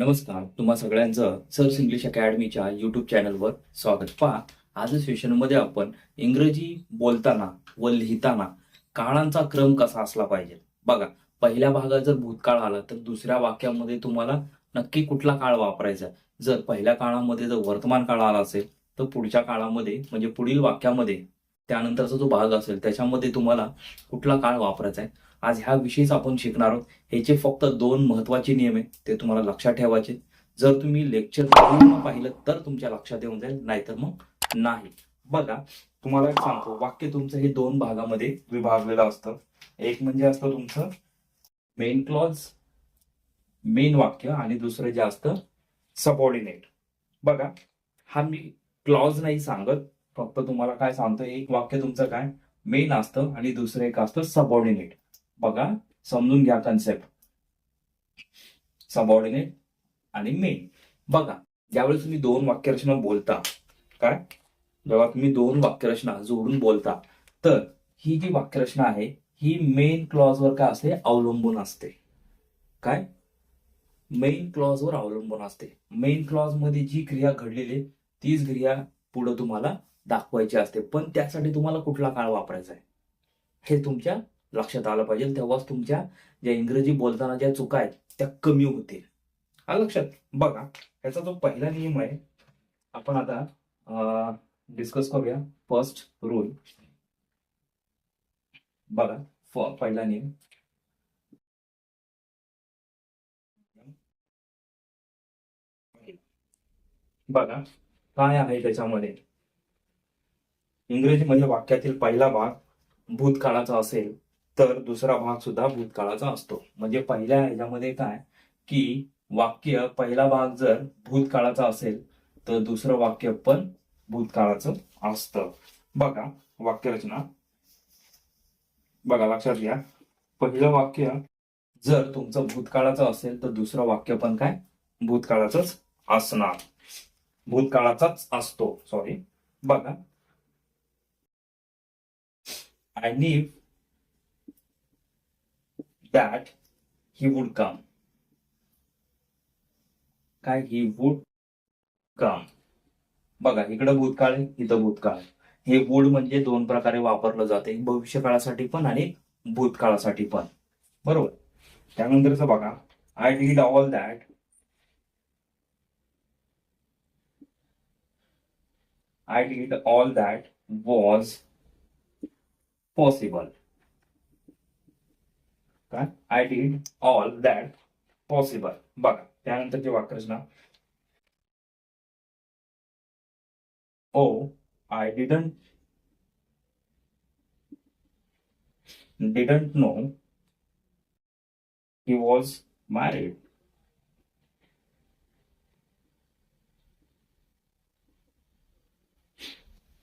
नमस्कार तुम्हा सगळ्यांचं सर्स इंग्लिश अकॅडमीच्या युट्यूब चॅनलवर स्वागत. पहा आज सेशनमध्ये आपण इंग्रजी बोलताना व लिहिताना काळांचा क्रम कसा असला पाहिजे? बघा पहिल्या भागात जर भूतकाळ आला तर दुसऱ्या वाक्यामध्ये तुम्हाला नक्की कुठला काळ वापरायचा आहे. जर पहिल्या काळामध्ये जर वर्तमान काळ आला असेल तर पुढच्या काळामध्ये म्हणजे पुढील वाक्यामध्ये त्यानंतरचा जो भाग असेल त्याच्यामध्ये तुम्हाला कुठला काळ वापरायचा आहे? आज ह्या विषयीच आपण शिकणार आहोत. ह्याचे फक्त दोन महत्त्वाचे नियम आहेत ते तुम्हाला लक्षात ठेवायचे. जर तुम्ही लेक्चर पूर्ण पाहिलं तर तुमच्या लक्षात येऊन जाईल नाहीतर मग नाही. बघा तुम्हाला एक सांगतो. वाक्य तुमचं हे दोन भागामध्ये विभागलेलं असतं. एक म्हणजे असतं तुमचं मेन क्लॉज मेन वाक्य आणि दुसरं जे असतं सबऑर्डिनेट बघा हा मी क्लॉज नाही सांगत. फक्त तुम्हाला काय सांगतो एक वाक्य तुमचं काय? मेन असतं आणि दुसरं एक असतं सबऑर्डिनेट बघा समजून घ्या कन्सेप्ट सबऑर्डिनेट आणि मेन बघा ज्यावेळेस तुम्ही दोन वाक्यरचना बोलता काय? जेव्हा तुम्ही दोन वाक्यरचना जोडून बोलता तर ही जी वाक्यरचना आहे ही मेन क्लॉजवर काय असते? अवलंबून असते. काय? मेन क्लॉजवर अवलंबून असते. मेन क्लॉजमध्ये जी क्रिया घडलेली आहे, तीच क्रिया पुढे तुम्हाला दाखवायची असते. पण त्यासाठी तुम्हाला कुठला काळ वापरायचा आहे? हे तुमच्या लक्षात आलं पाहिजे. तेव्हाच तुमच्या ज्या इंग्रजी बोलताना ज्या चुका आहेत त्या कमी होतील. हा लक्षात. बघा ह्याचा जो पहिला नियम आहे आपण आता डिस्कस करूया. फर्स्ट रूल बघा पहिला नियम. बघा काय आहे त्याच्यामध्ये? इंग्रजीमध्ये वाक्यातील पहिला भाग भूतकाळाचा असेल तर दुसरा भाग सुद्धा भूतकाळाचा असतो. म्हणजे पहिल्या ह्याच्यामध्ये काय? की वाक्य पहिला भाग जर भूतकाळाचा असेल तर दुसरं वाक्य पण भूतकाळाचं असतं. बघा वाक्यरचना. बघा लक्षात घ्या. पहिलं वाक्य जर तुमचं भूतकाळाचं असेल तर दुसरं वाक्य पण काय? भूतकाळाचंच असणार. भूतकाळाचाच असतो. सॉरी बघा. I live that he would come. काय ही वुड कम बघा इकडं भूतकाळ आहे इथं भूतकाळ हे वुड म्हणजे दोन प्रकारे वापरलं जाते भविष्य काळासाठी पण आणि भूतकाळासाठी पण. बरोबर? त्यानंतरच बघा I did all that I did all that was possible काय I did all that possible बघा त्यानंतरची वाक्यरचना. ओ I didn't didn't know he was married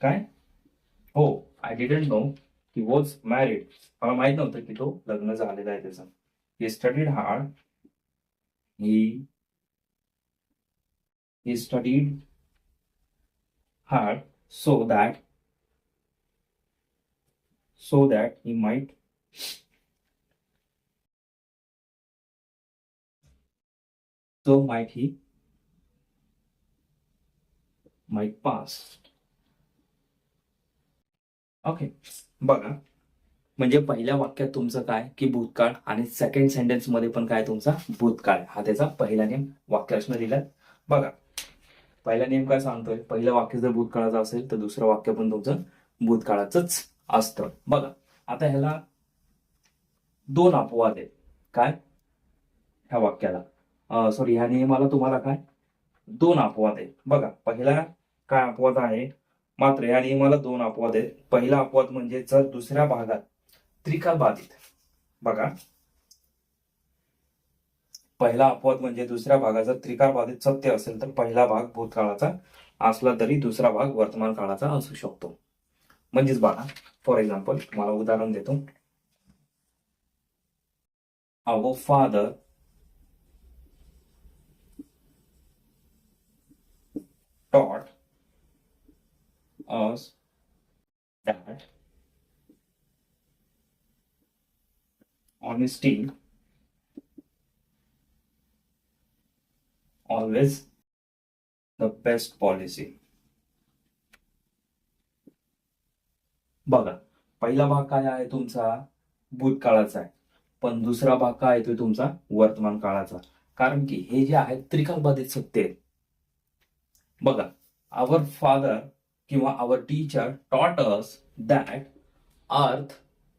काय? हो I didn't know he was married मला माहीत नव्हतं की तो लग्न झालेला आहे त्याचा. He studied hard he studied hard so that so that he might so might he might pass okay बघा. म्हणजे पहिल्या वाक्यात तुमचं काय? की भूतकाळ. आणि सेकंड सेंटेन्समध्ये पण काय तुमचा? भूतकाळ. हा त्याचा पहिला नियम वाक्यरचना दिलाय बघा. पहिला नियम काय सांगतोय? पहिलं वाक्य जर भूतकाळाचं असेल तर दुसरं वाक्य पण तुमचं भूतकाळाचंच असतं. बघा. आता ह्याला दोन अपवाद आहेत. काय? ह्या वाक्याला. सॉरी ह्या नियमाला तुम्हाला काय? दोन अपवाद आहेत. बघा. पहिला काय अपवाद आहे? मात्र या नियमाला दोन अपवाद आहेत. पहिला अपवाद म्हणजे जर दुसऱ्या भागात त्रिकाल बाधित. बघा. पहिला अपवाद म्हणजे दुसऱ्या भागाचा त्रिकाळ बाधित सत्य असेल तर पहिला भाग भूतकाळाचा असला तरी दुसरा भाग वर्तमान काळाचा असू शकतो. म्हणजेच बघा फॉर एक्झाम्पल तुम्हाला उदाहरण देतो. Our father taught us that honesty always the best policy बघा पहिला भाग काय आहे तुमचा? भूतकाळाचा आहे. पण दुसरा भाग काय येतोय तुमचा? वर्तमान काळाचा. कारण की हे जे आहेत त्रिकालबाधित सत्य आहेत बघा आवर फादर किंवा our teacher taught us that earth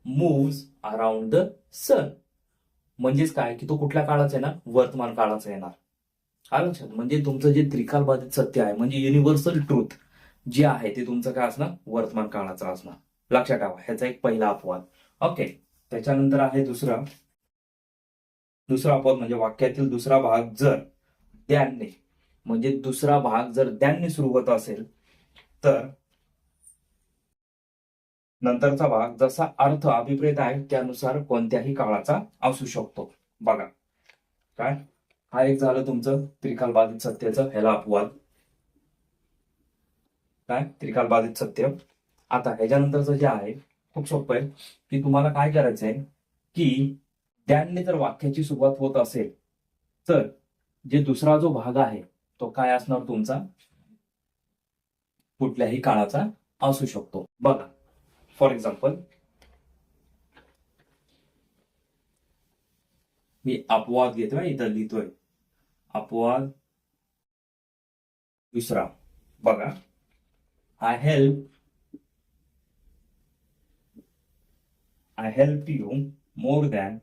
moves around the sun म्हणजेच काय? की तो कुठल्या काळाचा येणार? वर्तमान काळाचा येणार. आलं लक्षात. म्हणजे तुमचं जे त्रिकालबाधित सत्य आहे म्हणजे युनिव्हर्सल ट्रूथ जे आहे ते तुमचं काय असणार? वर्तमान काळाचं असणार. लक्षात ठेवा. ह्याचा एक पहिला अपवाद. ओके त्याच्यानंतर आहे दुसरा. दुसरा अपवाद म्हणजे वाक्यातील दुसरा भाग जर द्यांनी म्हणजे दुसरा भाग जर द्यांनी सुरू होत असेल तर नंतरचा भाग जसा अर्थ अभिप्रेत आहे त्यानुसार कोणत्याही काळाचा असू शकतो. बघा. काय? हा एक झालं तुमचं त्रिकालबाधित सत्याचं ह्याला अपवाद. काय? त्रिकालबाधित सत्य. आता ह्याच्यानंतरचं जे आहे खूप सोपं आहे की तुम्हाला काय करायचं आहे की ज्ञानने जर वाक्याची सुरुवात होत असेल तर जे दुसरा जो भाग आहे तो काय असणार तुमचा? कुठल्याही काळाचा असू शकतो. बघा फॉर एक्झाम्पल मी अपवाद घेतोय इथं लिहितोय. अपवाद दुसरा. बघा I help I help you more than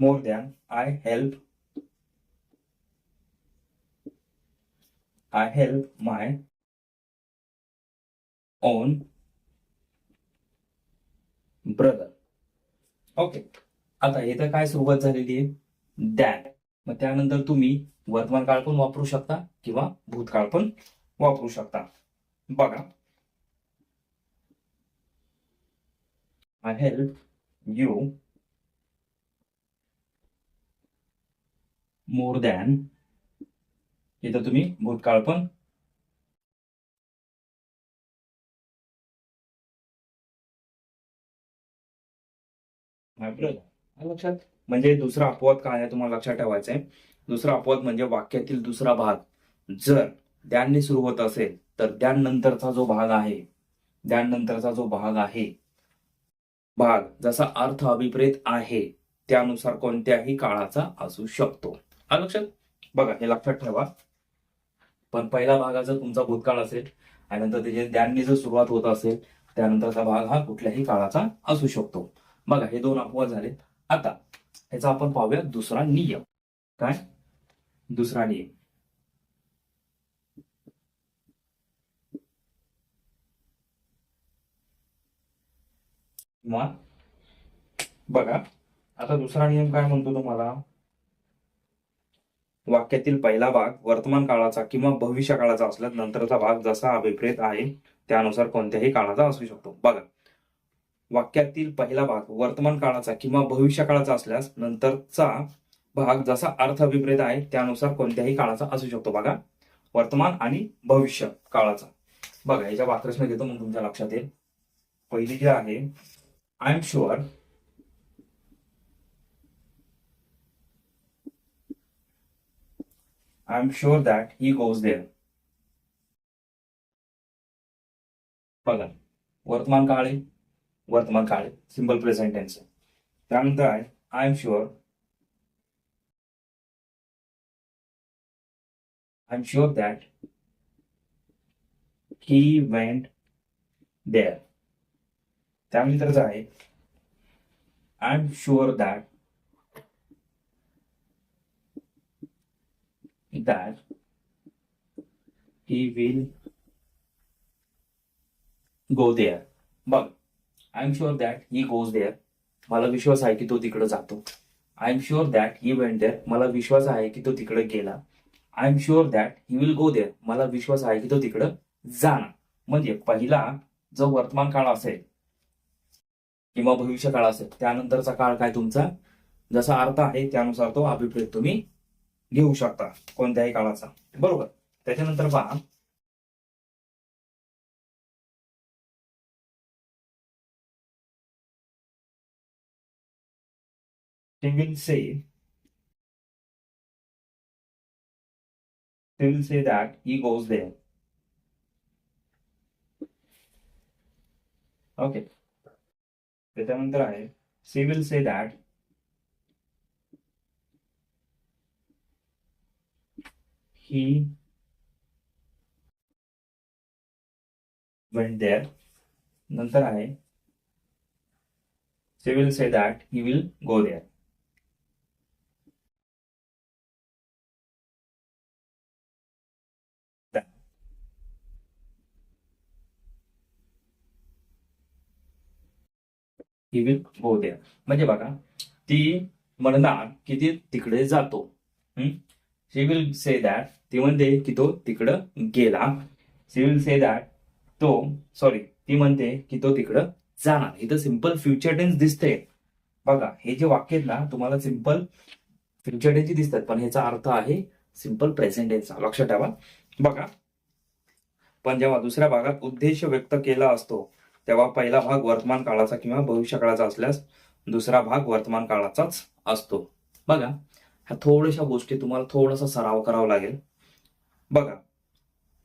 more than I help I help my own brother. Okay आता इथं काय सुरुवात झालेली आहे? दॅट मग त्यानंतर तुम्ही वर्तमान काळ पण वापरू शकता किंवा भूतकाळ पण वापरू शकता. बघा. I help you more than इथं तुम्ही भूतकाळ पण लक्षात. म्हणजे दुसरा अपवाद काय आहे तुम्हाला लक्षात ठेवायचं आहे. दुसरा अपवाद म्हणजे वाक्यातील दुसरा भाग. जर द्यानने सुरू होत असेल तर द्यान नंतरचा जो भाग आहे द्यान नंतरचा जो भाग आहे भाग जसा अर्थ अभिप्रेत आहे त्यानुसार कोणत्याही काळाचा असू शकतो. लक्षात? बघा हे लक्षात ठेवा. पण पहिला भागाचा तुमचा भूतकाळ असेल आणि नंतर त्याचे ज्ञाननी जर सुरुवात होत असेल त्यानंतरचा भाग हा कुठल्याही काळाचा असू शकतो. बघा हे दोन अपवाद झाले आता ह्याचा आपण पाहूया दुसरा नियम. काय? दुसरा नियम. किंवा बघा आता दुसरा नियम काय म्हणतो तुम्हाला? वाक्यातील पहिला भाग वर्तमान काळाचा किंवा भविष्य काळाचा असल्यास नंतरचा भाग जसा अभिप्रेत आहे त्यानुसार कोणत्याही काळाचा असू शकतो. बघा. वाक्यातील पहिला भाग वर्तमान काळाचा किंवा भविष्य काळाचा असल्यास नंतरचा भाग जसा अर्थ अभिप्रेत आहे त्यानुसार कोणत्याही काळाचा असू शकतो. बघा. वर्तमान आणि भविष्य काळाचा. बघा याच्या वाक्रष्ण घेतो मग तुमच्या लक्षात येईल. पहिली जी आहे I am sure I'm sure that he goes there. बघा वर्तमान काळ आहे. वर्तमान काळ सिंपल प्रेझेंट टेन्स त्यानंतर आहे I am sure I am sure that he went there त्यानंतरच आहे I am sure that that he will go there बघ I am sure that he goes there मला विश्वास आहे की तो तिकडे जातो. I am sure that he went there मला विश्वास आहे की तो तिकडे गेला. I am sure that he will go there मला विश्वास आहे की तो तिकडं जाणार. म्हणजे पहिला जो वर्तमान काळ असेल किंवा भविष्य काळ असेल त्यानंतरचा काळ काय तुमचा? जसा अर्थ आहे त्यानुसार तो अभिप्रेत तुम्ही घेऊ शकता कोणत्याही काळाचा. बरोबर? त्याच्यानंतर पहा. Will say they say that he goes goes okay त्याच्यानंतर आहे she will say that he went there नंतर आहे she will say that he will go there. He will go there म्हणजे बघा ती म्हणणार की ती तिकडे जातो. शी विल से दॅट ती म्हणते की तो तिकडं गेला. शी विल से दॅट तो सॉरी ती म्हणते की तो तिकडं जाणार. इथं सिंपल फ्युचर टेन्स दिसते बघा हे जे वाक्य आहेत ना तुम्हाला सिंपल फ्युचर टेन्स दिसतात पण ह्याचा अर्थ आहे सिंपल प्रेझेंट टेन्सचा लक्षात ठेवा. बघा पण जेव्हा दुसऱ्या भागात उद्देश व्यक्त केला असतो तेव्हा पहिला भाग वर्तमान काळाचा किंवा भविष्य काळाचा असल्यास दुसरा भाग वर्तमान काळाचाच असतो. बघा ह्या थोड्याशा गोष्टी तुम्हाला थोडासा सराव करावा लागेल. बघा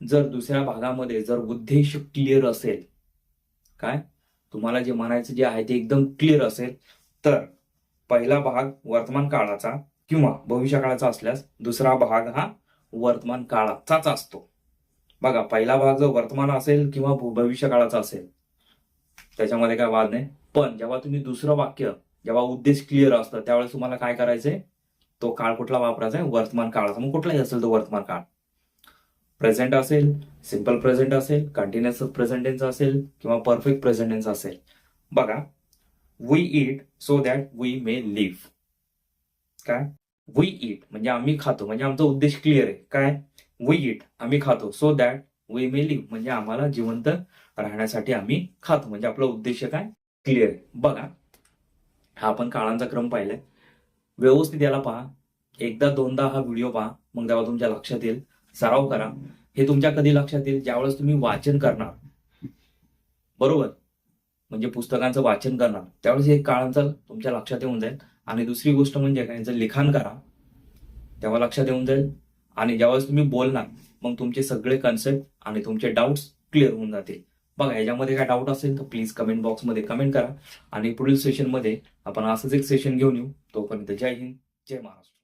जर दुसऱ्या भागामध्ये जर उद्देश क्लिअर असेल काय? तुम्हाला जे म्हणायचं जे आहे ते एकदम क्लिअर असेल तर पहिला भाग वर्तमान काळाचा किंवा भविष्य काळाचा असल्यास दुसरा भाग हा वर्तमान काळाचाच असतो. बघा पहिला भाग जर वर्तमान असेल किंवा भू- भविष्य काळाचा असेल त्याच्यामध्ये काय वाद नाही. पण जेव्हा तुम्ही दुसरं वाक्य जेव्हा उद्देश क्लिअर असतं त्यावेळेस तुम्हाला काय करायचंय? तो काळ कुठला वापरायचा आहे? वर्तमान काळाचा. मग कुठलाही असेल तो वर्तमान काळ. प्रेझेंट असेल सिंपल प्रेझेंट असेल कंटिन्युअस प्रेझेंटेन्स असेल किंवा परफेक्ट प्रेझेंटेन्स असेल. बघा we eat so that we may live काय? वी इट म्हणजे आम्ही खातो. म्हणजे आमचा उद्देश क्लिअर आहे. काय? वी इट आम्ही खातो. So that we may live म्हणजे आम्हाला जिवंत राहण्यासाठी आम्ही खातो. म्हणजे आपला उद्देश काय? क्लिअर आहे. बघा हा आपण काळांचा क्रम पाहिलाय. व्यवस्थित याला पहा. एकदा दोनदा हा व्हिडिओ पहा. मग तेव्हा तुमच्या लक्षात येईल. सराव करा. हे तुमच्या कधी लक्षात येईल? ज्यावेळेस तुम्ही वाचन करणार. बरोबर? म्हणजे पुस्तकांचं वाचन करणार. त्यावेळेस हे काळांचं तुमच्या लक्षात येऊन जाईल. आणि दुसरी गोष्ट म्हणजे काय? यांचं लिखाण करा. तेव्हा लक्षात येऊन जाईल. आणि ज्यावेळेस तुम्ही बोलणार मग तुमचे सगळे कन्सेप्ट आणि तुमचे डाऊट्स क्लिअर होऊन जातील. बघा याच्यामध्ये काय डाऊट असेल तर प्लीज कमेंट बॉक्समध्ये कमेंट करा. आणि पुढील सेशनमध्ये आपण असंच एक सेशन घेऊन येऊ. तोपर्यंत जय हिंद जय महाराष्ट्र.